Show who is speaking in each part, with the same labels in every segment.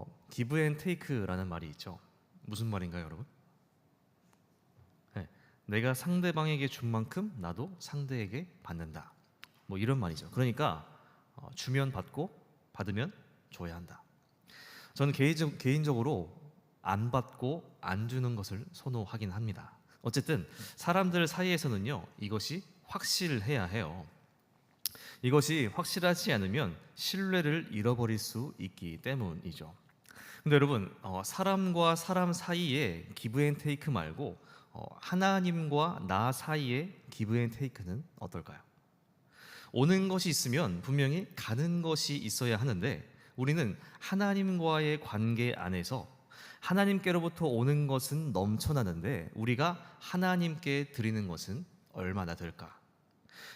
Speaker 1: 어, give and take라는 말이 있죠. 무슨 말인가요, 여러분? 네, 내가 상대방에게 준 만큼 나도 상대에게 받는다. 뭐 이런 말이죠. 그러니까 어, 주면 받고 받으면 줘야 한다. 저는 개인적, 개인적으로 안 받고 안 주는 것을 선호하긴 합니다. 어쨌든 사람들 사이에서는요 이것이 확실해야 해요. 이것이 확실하지 않으면 신뢰를 잃어버릴 수 있기 때문이죠. 근데 여러분 어, 사람과 사람 사이에 기브앤테이크 말고 어, 하나님과 나 사이의 기브앤테이크는 어떨까요? 오는 것이 있으면 분명히 가는 것이 있어야 하는데 우리는 하나님과의 관계 안에서 하나님께로부터 오는 것은 넘쳐나는데 우리가 하나님께 드리는 것은 얼마나 될까?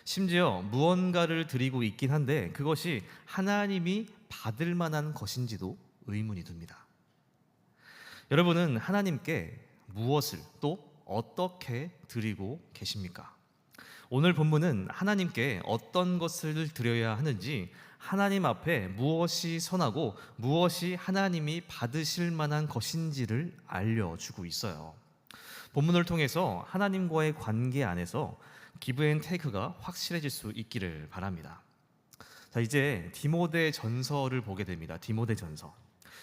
Speaker 1: 심지어 무언가를 드리고 있긴 한데 그것이 하나님이 받을 만한 것인지도 의문이 듭니다. 여러분은 하나님께 무엇을 또 어떻게 드리고 계십니까? 오늘 본문은 하나님께 어떤 것을 드려야 하는지 하나님 앞에 무엇이 선하고 무엇이 하나님이 받으실 만한 것인지를 알려주고 있어요. 본문을 통해서 하나님과의 관계 안에서 기브 앤 테이크가 확실해질 수 있기를 바랍니다. 자 이제 디모데 전서를 보게 됩니다. 디모데 전서.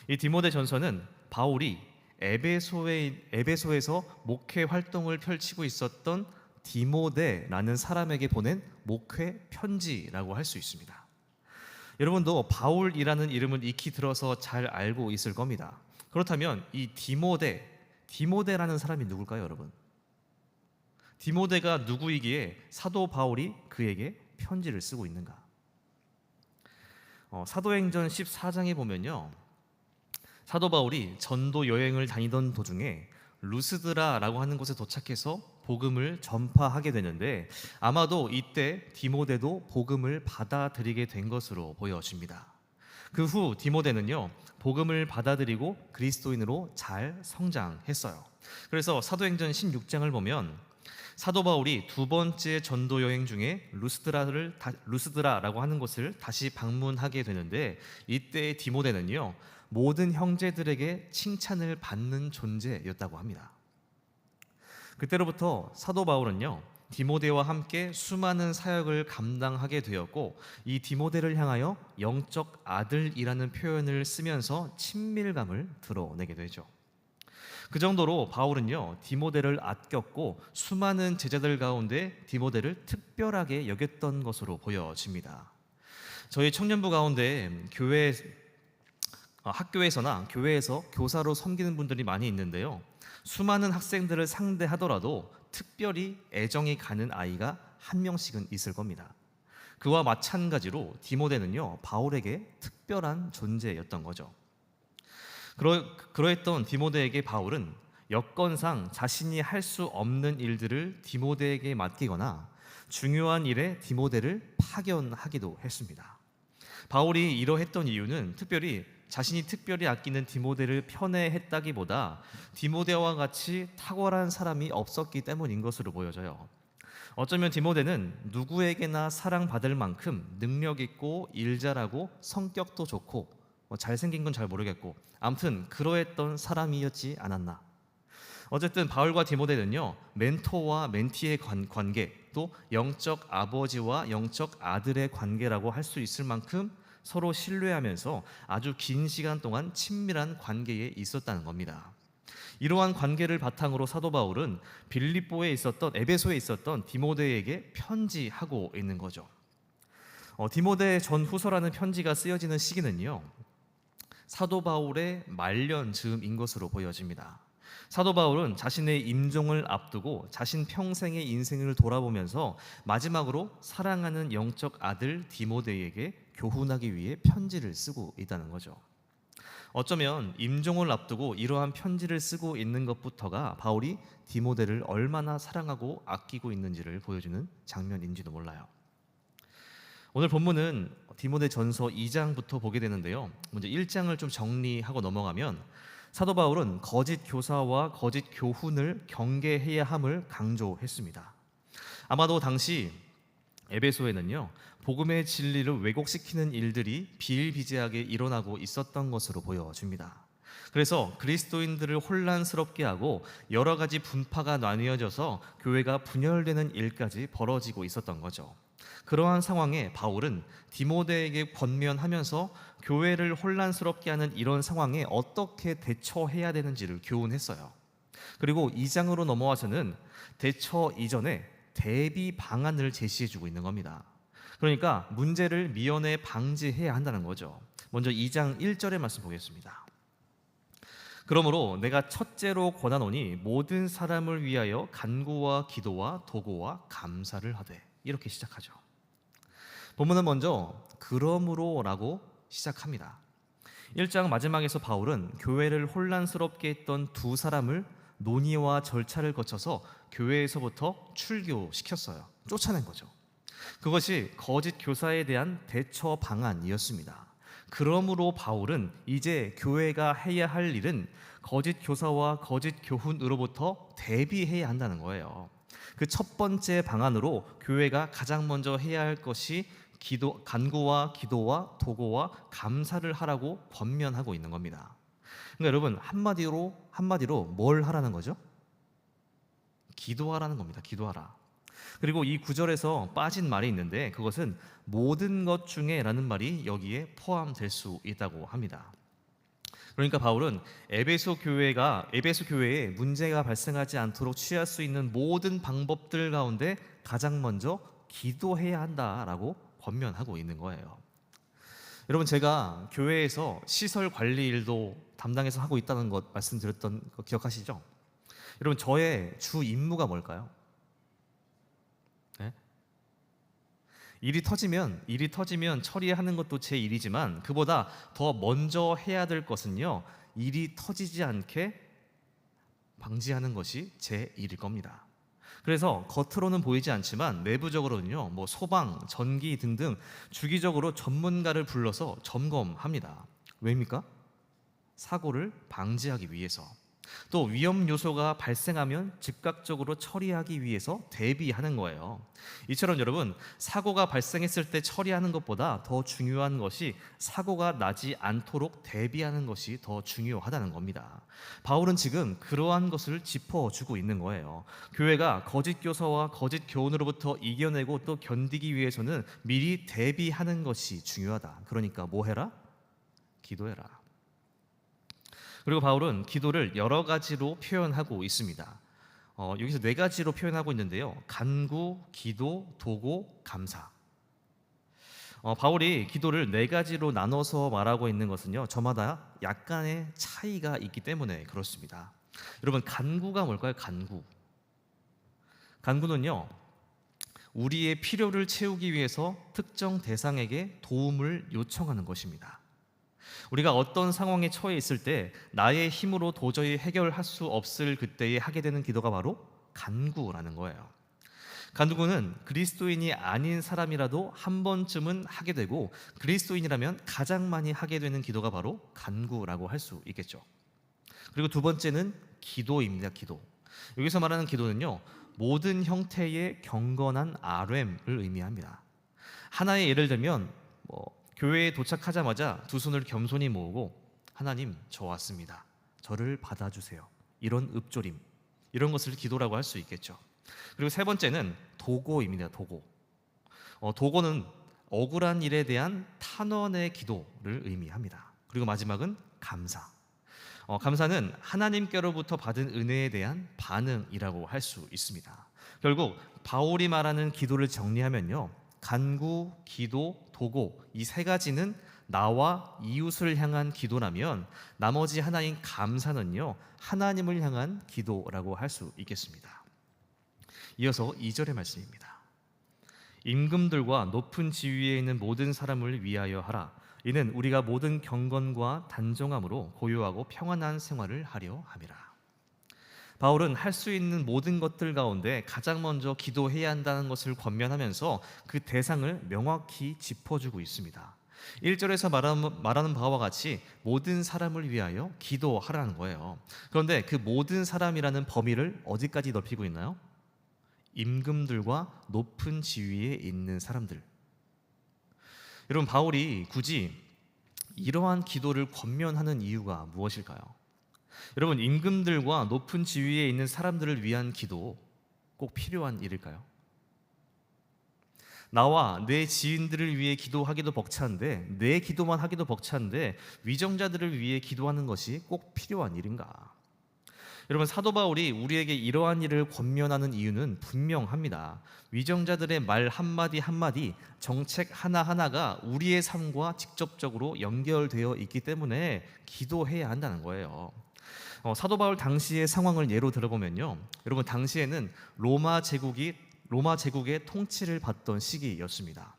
Speaker 1: 이 디모데 전서는 바울이 에베소에 에베소에서 목회 활동을 펼치고 있었던 디모데라는 사람에게 보낸 목회 편지라고 할 수 있습니다. 여러분도 바울이라는 이름을 익히 들어서 잘 알고 있을 겁니다. 그렇다면 이 디모데, 디모데라는 사람이 누굴까요, 여러분? 디모데가 누구이기에 사도 바울이 그에게 편지를 쓰고 있는가? 어, 사도행전 14장에 보면요. 사도 바울이 전도 여행을 다니던 도중에 루스드라라고 하는 곳에 도착해서 복음을 전파하게 되는데 아마도 이때 디모데도 복음을 받아들이게 된 것으로 보여집니다. 그 후 디모데는요 복음을 받아들이고 그리스도인으로 잘 성장했어요. 그래서 사도행전 16장을 보면 사도 바울이 두 번째 전도 여행 중에 루스드라를 다, 루스드라라고 하는 곳을 다시 방문하게 되는데 이때 디모데는요 모든 형제들에게 칭찬을 받는 존재였다고 합니다. 그때로부터 사도 바울은요 디모데와 함께 수많은 사역을 감당하게 되었고 이 디모데를 향하여 영적 아들이라는 표현을 쓰면서 친밀감을 드러내게 되죠. 그 정도로 바울은요 디모데를 아꼈고 수많은 제자들 가운데 디모데를 특별하게 여겼던 것으로 보여집니다. 저희 청년부 가운데 교회 학교에서나 교회에서 교사로 섬기는 분들이 많이 있는데요. 수많은 학생들을 상대하더라도 특별히 애정이 가는 아이가 한 명씩은 있을 겁니다. 그와 마찬가지로 디모데는요 바울에게 특별한 존재였던 거죠. 그러, 그러했던 디모데에게 바울은 여건상 자신이 할 수 없는 일들을 디모데에게 맡기거나 중요한 일에 디모데를 파견하기도 했습니다. 바울이 이러했던 이유는 특별히 자신이 특별히 아끼는 디모데를 편애했다기보다 디모데와 같이 탁월한 사람이 없었기 때문인 것으로 보여져요. 어쩌면 디모데는 누구에게나 사랑받을 만큼 능력 있고 일 잘하고 성격도 좋고 뭐 잘생긴 건 잘 모르겠고 아무튼 그러했던 사람이었지 않았나. 어쨌든 바울과 디모데는요 멘토와 멘티의 관, 계또 영적 아버지와 영적 아들의 관계라고 할 수 있을 만큼 서로 신뢰하면서 아주 긴 시간 동안 친밀한 관계에 있었다는 겁니다. 이러한 관계를 바탕으로 사도 바울은 빌립보에 있었던 에베소에 있었던 디모데에게 편지하고 있는 거죠. 어, 디모데 전 후서라는 편지가 쓰여지는 시기는요. 사도 바울의 말년 즈음인 것으로 보여집니다. 사도 바울은 자신의 임종을 앞두고 자신 평생의 인생을 돌아보면서 마지막으로 사랑하는 영적 아들 디모데에게 교훈하기 위해 편지를 쓰고 있다는 거죠. 어쩌면 임종을 앞두고 이러한 편지를 쓰고 있는 것부터가 바울이 디모데를 얼마나 사랑하고 아끼고 있는지를 보여주는 장면인지도 몰라요. 오늘 본문은 디모데 전서 2장부터 보게 되는데요. 먼저 1장을 좀 정리하고 넘어가면 사도 바울은 거짓 교사와 거짓 교훈을 경계해야 함을 강조했습니다. 아마도 당시 에베소에는요 복음의 진리를 왜곡시키는 일들이 비일비재하게 일어나고 있었던 것으로 보여집니다. 그래서 그리스도인들을 혼란스럽게 하고 여러 가지 분파가 나뉘어져서 교회가 분열되는 일까지 벌어지고 있었던 거죠. 그러한 상황에 바울은 디모데에게 권면하면서 교회를 혼란스럽게 하는 이런 상황에 어떻게 대처해야 되는지를 교훈했어요. 그리고 2장으로 넘어와서는 대처 이전에 대비 방안을 제시해 주고 있는 겁니다. 그러니까 문제를 미연에 방지해야 한다는 거죠. 먼저 2장 1절의 말씀 보겠습니다. 그러므로 내가 첫째로 권하노니 모든 사람을 위하여 간구와 기도와 도고와 감사를 하되 이렇게 시작하죠. 본문은 먼저 그러므로라고 시작합니다. 1장 마지막에서 바울은 교회를 혼란스럽게 했던 두 사람을 논의와 절차를 거쳐서 교회에서부터 출교시켰어요. 쫓아낸 거죠. 그것이 거짓 교사에 대한 대처 방안이었습니다. 그러므로 바울은 이제 교회가 해야 할 일은 거짓 교사와 거짓 교훈으로부터 대비해야 한다는 거예요. 그 첫 번째 방안으로 교회가 가장 먼저 해야 할 것이 기도 간구와 기도와 도고와 감사를 하라고 권면하고 있는 겁니다. 그러니까 여러분 한마디로 한마디로 뭘 하라는 거죠? 기도하라는 겁니다. 기도하라. 그리고 이 구절에서 빠진 말이 있는데 그것은 모든 것 중에라는 말이 여기에 포함될 수 있다고 합니다. 그러니까 바울은 에베소 교회가 에베소 교회에 문제가 발생하지 않도록 취할 수 있는 모든 방법들 가운데 가장 먼저 기도해야 한다라고 권면하고 있는 거예요. 여러분 제가 교회에서 시설 관리 일도 담당해서 하고 있다는 것 말씀드렸던 거 기억하시죠? 여러분 저의 주 임무가 뭘까요? 일이 터지면 일이 터지면 처리하는 것도 제 일이지만 그보다 더 먼저 해야 될 것은요 일이 터지지 않게 방지하는 것이 제 일일 겁니다. 그래서 겉으로는 보이지 않지만 내부적으로는요 뭐 소방, 전기 등등 주기적으로 전문가를 불러서 점검합니다. 왜입니까? 사고를 방지하기 위해서. 또 위험 요소가 발생하면 즉각적으로 처리하기 위해서 대비하는 거예요. 이처럼 여러분 사고가 발생했을 때 처리하는 것보다 더 중요한 것이 사고가 나지 않도록 대비하는 것이 더 중요하다는 겁니다. 바울은 지금 그러한 것을 짚어주고 있는 거예요. 교회가 거짓 교사와 거짓 교훈으로부터 이겨내고 또 견디기 위해서는 미리 대비하는 것이 중요하다. 그러니까 뭐 해라? 기도해라. 그리고 바울은 기도를 여러 가지로 표현하고 있습니다. 어, 여기서 네 가지로 표현하고 있는데요. 간구, 기도, 도고, 감사. 어, 바울이 기도를 네 가지로 나눠서 말하고 있는 것은요. 저마다 약간의 차이가 있기 때문에 그렇습니다. 여러분 간구가 뭘까요? 간구. 간구는요. 우리의 필요를 채우기 위해서 특정 대상에게 도움을 요청하는 것입니다. 우리가 어떤 상황에 처해 있을 때 나의 힘으로 도저히 해결할 수 없을 그때에 하게 되는 기도가 바로 간구라는 거예요. 간구는 그리스도인이 아닌 사람이라도 한 번쯤은 하게 되고 그리스도인이라면 가장 많이 하게 되는 기도가 바로 간구라고 할 수 있겠죠. 그리고 두 번째는 기도입니다. 기도. 여기서 말하는 기도는요. 모든 형태의 경건한 RM을 의미합니다. 하나의 예를 들면 뭐 교회에 도착하자마자 두 손을 겸손히 모으고 하나님 저 왔습니다. 저를 받아주세요. 이런 읊조림 이런 것을 기도라고 할 수 있겠죠. 그리고 세 번째는 도고입니다. 도고. 어, 도고는 억울한 일에 대한 탄원의 기도를 의미합니다. 그리고 마지막은 감사. 어, 감사는 하나님께로부터 받은 은혜에 대한 반응이라고 할 수 있습니다. 결국 바울이 말하는 기도를 정리하면요. 간구, 기도, 도고 이 세 가지는 나와 이웃을 향한 기도라면 나머지 하나인 감사는요 하나님을 향한 기도라고 할 수 있겠습니다. 이어서 2절의 말씀입니다. 임금들과 높은 지위에 있는 모든 사람을 위하여 하라. 이는 우리가 모든 경건과 단정함으로 고요하고 평안한 생활을 하려 함이라. 바울은 할 수 있는 모든 것들 가운데 가장 먼저 기도해야 한다는 것을 권면하면서 그 대상을 명확히 짚어주고 있습니다. 1절에서 말하는 바와 같이 모든 사람을 위하여 기도하라는 거예요. 그런데 그 모든 사람이라는 범위를 어디까지 넓히고 있나요? 임금들과 높은 지위에 있는 사람들. 여러분 바울이 굳이 이러한 기도를 권면하는 이유가 무엇일까요? 여러분 임금들과 높은 지위에 있는 사람들을 위한 기도 꼭 필요한 일일까요? 나와 내 지인들을 위해 기도하기도 벅찬데 내 기도만 하기도 벅찬데 위정자들을 위해 기도하는 것이 꼭 필요한 일인가? 여러분 사도 바울이 우리에게 이러한 일을 권면하는 이유는 분명합니다. 위정자들의 말 한마디 한마디, 정책 하나하나가 우리의 삶과 직접적으로 연결되어 있기 때문에 기도해야 한다는 거예요. 어, 사도 바울 당시의 상황을 예로 들어보면요. 여러분 당시에는 로마 제국이 로마 제국의 통치를 받던 시기였습니다.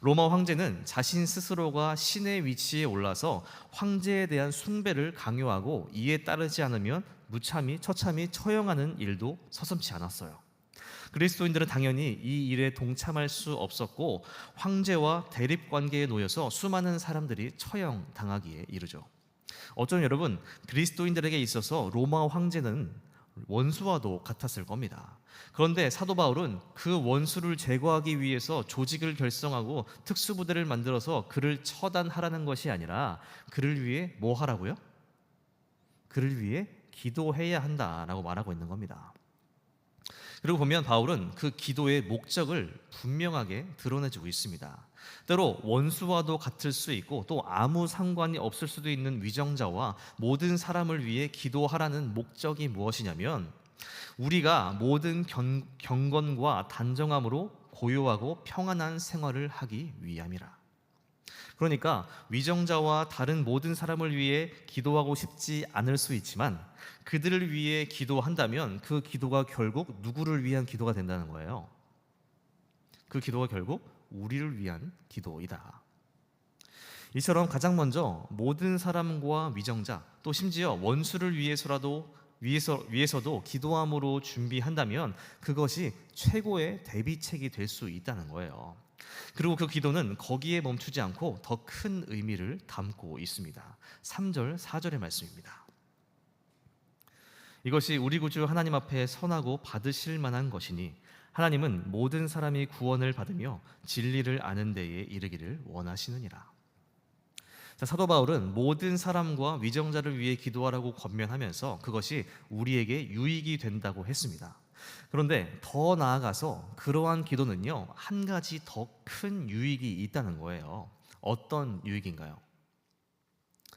Speaker 1: 로마 황제는 자신 스스로가 신의 위치에 올라서 황제에 대한 숭배를 강요하고 이에 따르지 않으면 무참히 처참히 처형하는 일도 서슴지 않았어요. 그리스도인들은 당연히 이 일에 동참할 수 없었고 황제와 대립 관계에 놓여서 수많은 사람들이 처형 당하기에 이르죠. 어쩌면 여러분 그리스도인들에게 있어서 로마 황제는 원수와도 같았을 겁니다. 그런데 사도 바울은 그 원수를 제거하기 위해서 조직을 결성하고 특수부대를 만들어서 그를 처단하라는 것이 아니라 그를 위해 뭐 하라고요? 그를 위해 기도해야 한다라고 말하고 있는 겁니다. 그리고 보면 바울은 그 기도의 목적을 분명하게 드러내주고 있습니다. 때로 원수와도 같을 수 있고 또 아무 상관이 없을 수도 있는 위정자와 모든 사람을 위해 기도하라는 목적이 무엇이냐면 우리가 모든 경, 경건과 단정함으로 고요하고 평안한 생활을 하기 위함이라. 그러니까 위정자와 다른 모든 사람을 위해 기도하고 싶지 않을 수 있지만 그들을 위해 기도한다면 그 기도가 결국 누구를 위한 기도가 된다는 거예요. 그 기도가 결국 우리를 위한 기도이다. 이처럼 가장 먼저 모든 사람과 위정자 또 심지어 원수를 위해서라도 위해서 위해서도 기도함으로 준비한다면 그것이 최고의 대비책이 될 수 있다는 거예요. 그리고 그 기도는 거기에 멈추지 않고 더 큰 의미를 담고 있습니다. 3절, 4절의 말씀입니다. 이것이 우리 구주 하나님 앞에 선하고 받으실 만한 것이니 하나님은 모든 사람이 구원을 받으며 진리를 아는 데에 이르기를 원하시느니라. 자, 사도 바울은 모든 사람과 위정자를 위해 기도하라고 권면하면서 그것이 우리에게 유익이 된다고 했습니다. 그런데 더 나아가서 그러한 기도는요, 한 가지 더 큰 유익이 있다는 거예요. 어떤 유익인가요?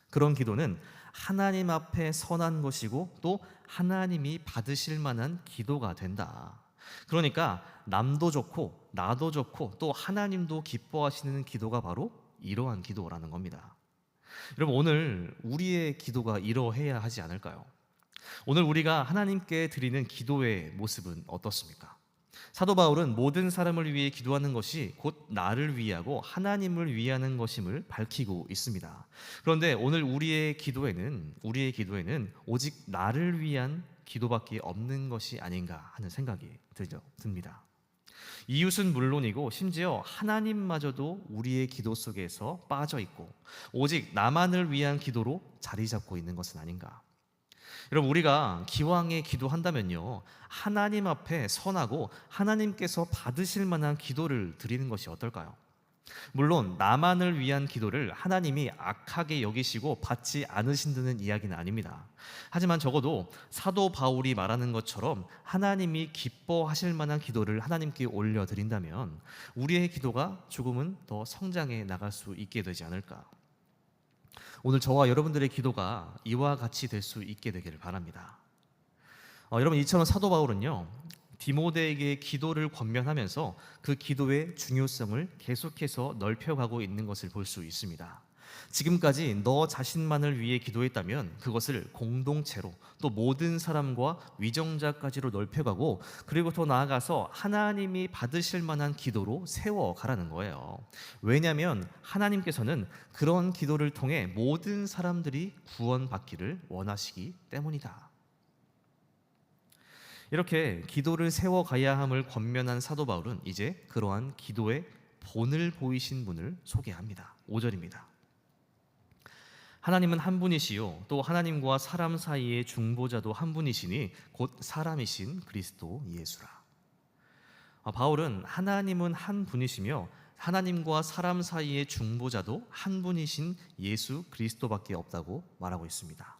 Speaker 1: 그런 기도는 하나님 앞에 선한 것이고 또 하나님이 받으실 만한 기도가 된다. 그러니까 남도 좋고 나도 좋고 또 하나님도 기뻐하시는 기도가 바로 이러한 기도라는 겁니다. 여러분 오늘 우리의 기도가 이러해야 하지 않을까요? 오늘 우리가 하나님께 드리는 기도의 모습은 어떻습니까? 사도 바울은 모든 사람을 위해 기도하는 것이 곧 나를 위하고 하나님을 위하는 것임을 밝히고 있습니다. 그런데 오늘 우리의 기도에는 우리의 기도에는 오직 나를 위한 기도밖에 없는 것이 아닌가 하는 생각이 들죠, 듭니다. 이웃은 물론이고 심지어 하나님마저도 우리의 기도 속에서 빠져 있고 오직 나만을 위한 기도로 자리 잡고 있는 것은 아닌가. 여러분 우리가 기왕에 기도한다면요 하나님 앞에 선하고 하나님께서 받으실 만한 기도를 드리는 것이 어떨까요? 물론 나만을 위한 기도를 하나님이 악하게 여기시고 받지 않으신다는 이야기는 아닙니다. 하지만 적어도 사도 바울이 말하는 것처럼 하나님이 기뻐하실 만한 기도를 하나님께 올려 드린다면 우리의 기도가 조금은 더 성장해 나갈 수 있게 되지 않을까. 오늘 저와 여러분들의 기도가 이와 같이 될 수 있게 되기를 바랍니다. 어, 여러분 이처럼 사도 바울은요 디모데에게 기도를 권면하면서 그 기도의 중요성을 계속해서 넓혀가고 있는 것을 볼 수 있습니다. 지금까지 너 자신만을 위해 기도했다면 그것을 공동체로 또 모든 사람과 위정자까지로 넓혀가고 그리고 더 나아가서 하나님이 받으실 만한 기도로 세워가라는 거예요. 왜냐하면 하나님께서는 그런 기도를 통해 모든 사람들이 구원받기를 원하시기 때문이다. 이렇게 기도를 세워가야 함을 권면한 사도 바울은 이제 그러한 기도의 본을 보이신 분을 소개합니다. 5절입니다. 하나님은 한 분이시요 또 하나님과 사람 사이의 중보자도 한 분이시니 곧 사람이신 그리스도 예수라. 아, 바울은 하나님은 한 분이시며 하나님과 사람 사이의 중보자도 한 분이신 예수 그리스도밖에 없다고 말하고 있습니다.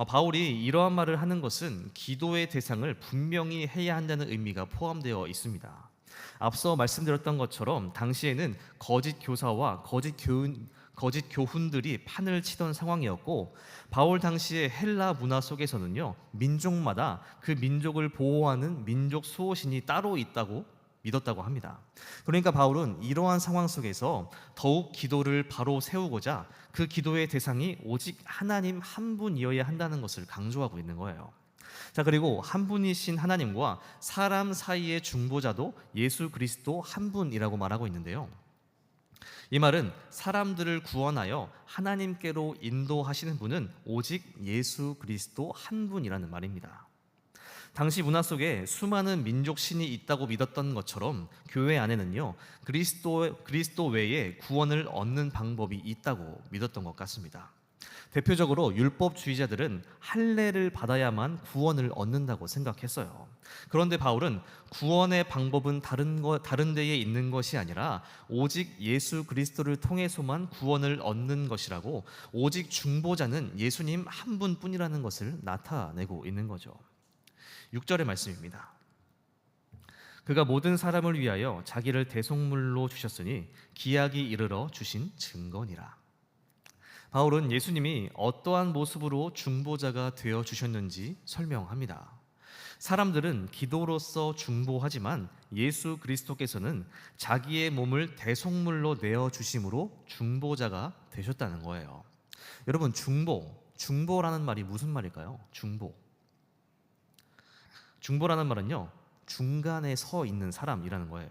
Speaker 1: 어, 바울이 이러한 말을 하는 것은 기도의 대상을 분명히 해야 한다는 의미가 포함되어 있습니다. 앞서 말씀드렸던 것처럼 당시에는 거짓 교사와 거짓 교훈 거짓 교훈들이 판을 치던 상황이었고 바울 당시의 헬라 문화 속에서는요 민족마다 그 민족을 보호하는 민족 수호신이 따로 있다고 믿었다고 합니다. 그러니까 바울은 이러한 상황 속에서 더욱 기도를 바로 세우고자 그 기도의 대상이 오직 하나님 한 분이어야 한다는 것을 강조하고 있는 거예요. 자, 그리고 한 분이신 하나님과 사람 사이의 중보자도 예수 그리스도 한 분이라고 말하고 있는데요. 이 말은 사람들을 구원하여 하나님께로 인도하시는 분은 오직 예수 그리스도 한 분이라는 말입니다. 당시 문화 속에 수많은 민족 신이 있다고 믿었던 것처럼 교회 안에는요 그리스도 그리스도 외에 구원을 얻는 방법이 있다고 믿었던 것 같습니다. 대표적으로 율법주의자들은 할례를 받아야만 구원을 얻는다고 생각했어요. 그런데 바울은 구원의 방법은 다른 거 다른 데에 있는 것이 아니라 오직 예수 그리스도를 통해서만 구원을 얻는 것이라고 오직 중보자는 예수님 한 분뿐이라는 것을 나타내고 있는 거죠. 6절의 말씀입니다. 그가 모든 사람을 위하여 자기를 대속물로 주셨으니 기약이 이르러 주신 증거니라. 바울은 예수님이 어떠한 모습으로 중보자가 되어 주셨는지 설명합니다. 사람들은 기도로서 중보하지만 예수 그리스도께서는 자기의 몸을 대속물로 내어 주심으로 중보자가 되셨다는 거예요. 여러분 중보, 중보라는 말이 무슨 말일까요? 중보. 중보라는 말은요. 중간에 서 있는 사람이라는 거예요.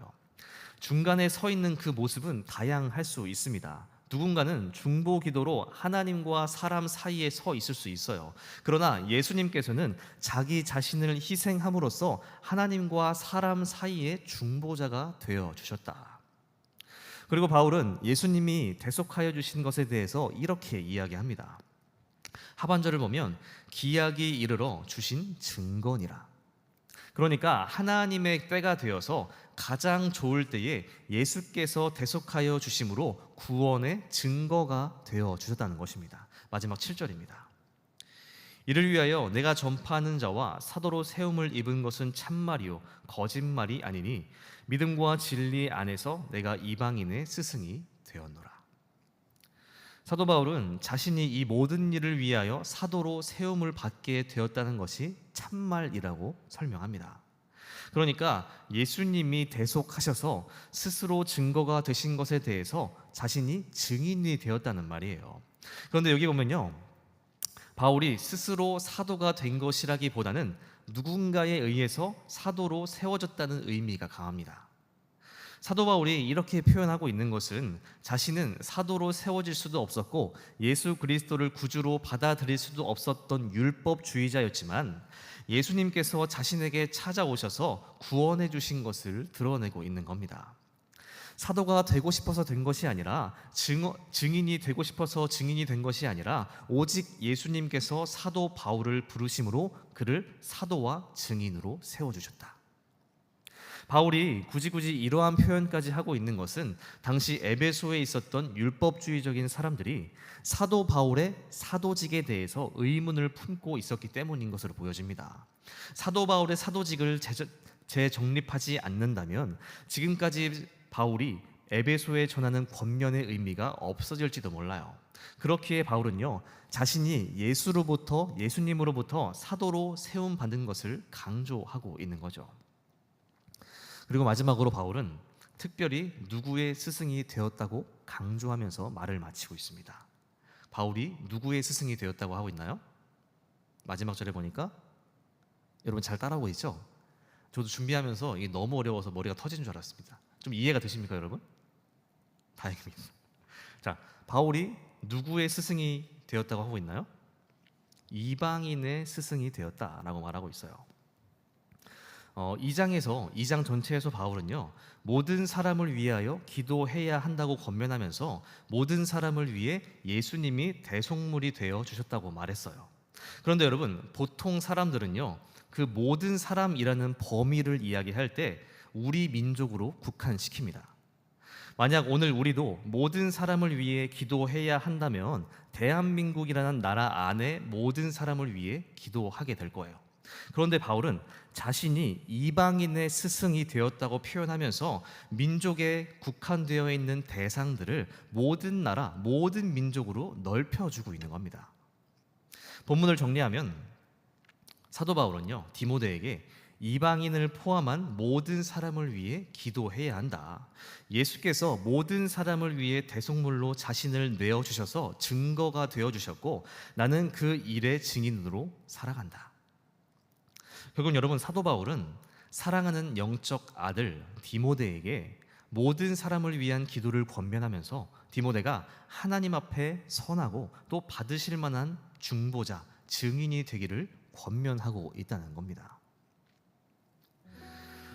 Speaker 1: 중간에 서 있는 그 모습은 다양할 수 있습니다. 누군가는 중보 기도로 하나님과 사람 사이에 서 있을 수 있어요. 그러나 예수님께서는 자기 자신을 희생함으로써 하나님과 사람 사이의 중보자가 되어 주셨다. 그리고 바울은 예수님이 대속하여 주신 것에 대해서 이렇게 이야기합니다. 하반절을 보면 기약이 이르러 주신 증거니라. 그러니까 하나님의 때가 되어서 가장 좋을 때에 예수께서 대속하여 주심으로 구원의 증거가 되어 주셨다는 것입니다. 마지막 7절입니다. 이를 위하여 내가 전파하는 자와 사도로 세움을 입은 것은 참말이요 거짓말이 아니니 믿음과 진리 안에서 내가 이방인의 스승이 되었노라. 사도 바울은 자신이 이 모든 일을 위하여 사도로 세움을 받게 되었다는 것이 참말이라고 설명합니다. 그러니까 예수님이 대속하셔서 스스로 증거가 되신 것에 대해서 자신이 증인이 되었다는 말이에요. 그런데 여기 보면요. 바울이 스스로 사도가 된 것이라기보다는 누군가에 의해서 사도로 세워졌다는 의미가 강합니다. 사도 바울이 이렇게 표현하고 있는 것은 자신은 사도로 세워질 수도 없었고 예수 그리스도를 구주로 받아들일 수도 없었던 율법주의자였지만 예수님께서 자신에게 찾아오셔서 구원해 주신 것을 드러내고 있는 겁니다. 사도가 되고 싶어서 된 것이 아니라 증, 증인이 되고 싶어서 증인이 된 것이 아니라 오직 예수님께서 사도 바울을 부르심으로 그를 사도와 증인으로 세워 주셨다. 바울이 굳이 굳이 이러한 표현까지 하고 있는 것은 당시 에베소에 있었던 율법주의적인 사람들이 사도 바울의 사도직에 대해서 의문을 품고 있었기 때문인 것으로 보여집니다. 사도 바울의 사도직을 재정립하지 않는다면 지금까지 바울이 에베소에 전하는 권면의 의미가 없어질지도 몰라요. 그렇기에 바울은요 자신이 예수로부터 예수님으로부터 사도로 세움 받은 것을 강조하고 있는 거죠. 그리고 마지막으로 바울은 특별히 누구의 스승이 되었다고 강조하면서 말을 마치고 있습니다. 바울이 누구의 스승이 되었다고 하고 있나요? 마지막 절에 보니까 여러분 잘 따라오고 있죠? 저도 준비하면서 이게 너무 어려워서 머리가 터지는 줄 알았습니다. 좀 이해가 되십니까, 여러분? 다행입니다. 자, 바울이 누구의 스승이 되었다고 하고 있나요? 이방인의 스승이 되었다라고 말하고 있어요. 어, 2장에서 2장 전체에서 바울은요 모든 사람을 위하여 기도해야 한다고 권면하면서 모든 사람을 위해 예수님이 대속물이 되어 주셨다고 말했어요. 그런데 여러분 보통 사람들은요 그 모든 사람이라는 범위를 이야기할 때 우리 민족으로 국한시킵니다. 만약 오늘 우리도 모든 사람을 위해 기도해야 한다면 대한민국이라는 나라 안에 모든 사람을 위해 기도하게 될 거예요. 그런데 바울은 자신이 이방인의 스승이 되었다고 표현하면서 민족에 국한되어 있는 대상들을 모든 나라, 모든 민족으로 넓혀주고 있는 겁니다. 본문을 정리하면 사도 바울은요 디모데에게 이방인을 포함한 모든 사람을 위해 기도해야 한다. 예수께서 모든 사람을 위해 대속물로 자신을 내어 주셔서 증거가 되어 주셨고 나는 그 일의 증인으로 살아간다. 결국 여러분 사도 바울은 사랑하는 영적 아들 디모데에게 모든 사람을 위한 기도를 권면하면서 디모데가 하나님 앞에 선하고 또 받으실 만한 중보자, 증인이 되기를 권면하고 있다는 겁니다.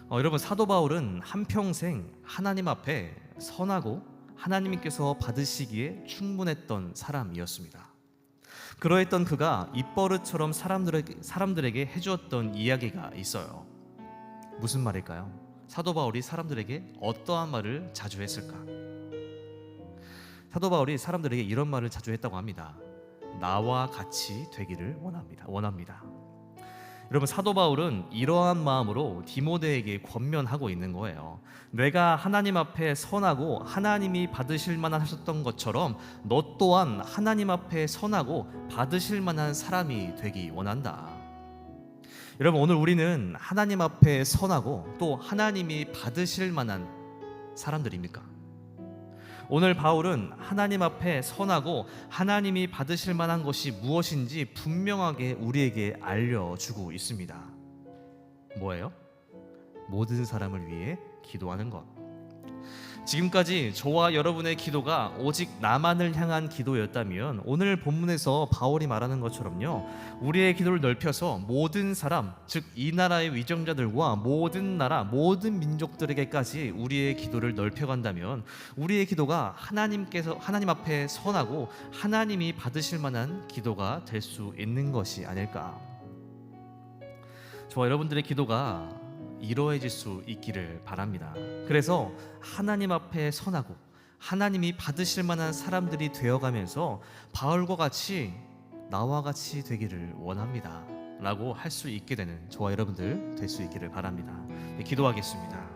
Speaker 1: 어, 여러분 사도 바울은 한 평생 하나님 앞에 선하고 하나님께서 받으시기에 충분했던 사람이었습니다. 그러했던 그가 입버릇처럼 사람들에게, 사람들에게 해주었던 이야기가 있어요. 무슨 말일까요? 사도 바울이 사람들에게 어떠한 말을 자주 했을까? 사도 바울이 사람들에게 이런 말을 자주 했다고 합니다. 나와 같이 되기를 원합니다. 원합니다. 여러분 사도 바울은 이러한 마음으로 디모데에게 권면하고 있는 거예요. 내가 하나님 앞에 선하고 하나님이 받으실 만한 하셨던 것처럼 너 또한 하나님 앞에 선하고 받으실 만한 사람이 되기 원한다. 여러분 오늘 우리는 하나님 앞에 선하고 또 하나님이 받으실 만한 사람들입니까? 오늘 바울은 하나님 앞에 선하고 하나님이 받으실 만한 것이 무엇인지 분명하게 우리에게 알려주고 있습니다. 뭐예요? 모든 사람을 위해 기도하는 것. 지금까지 저와 여러분의 기도가 오직 나만을 향한 기도였다면 오늘 본문에서 바울이 말하는 것처럼요. 우리의 기도를 넓혀서 모든 사람, 즉 이 나라의 위정자들과 모든 나라, 모든 민족들에게까지 우리의 기도를 넓혀 간다면 우리의 기도가 하나님께서 하나님 앞에 선하고 하나님이 받으실 만한 기도가 될 수 있는 것이 아닐까. 저와 여러분들의 기도가 이루어질 수 있기를 바랍니다. 그래서 하나님 앞에 선하고 하나님이 받으실 만한 사람들이 되어가면서 바울과 같이 나와 같이 되기를 원합니다. 라고 할 수 있게 되는 저와 여러분들 될 수 있기를 바랍니다. 네, 기도하겠습니다.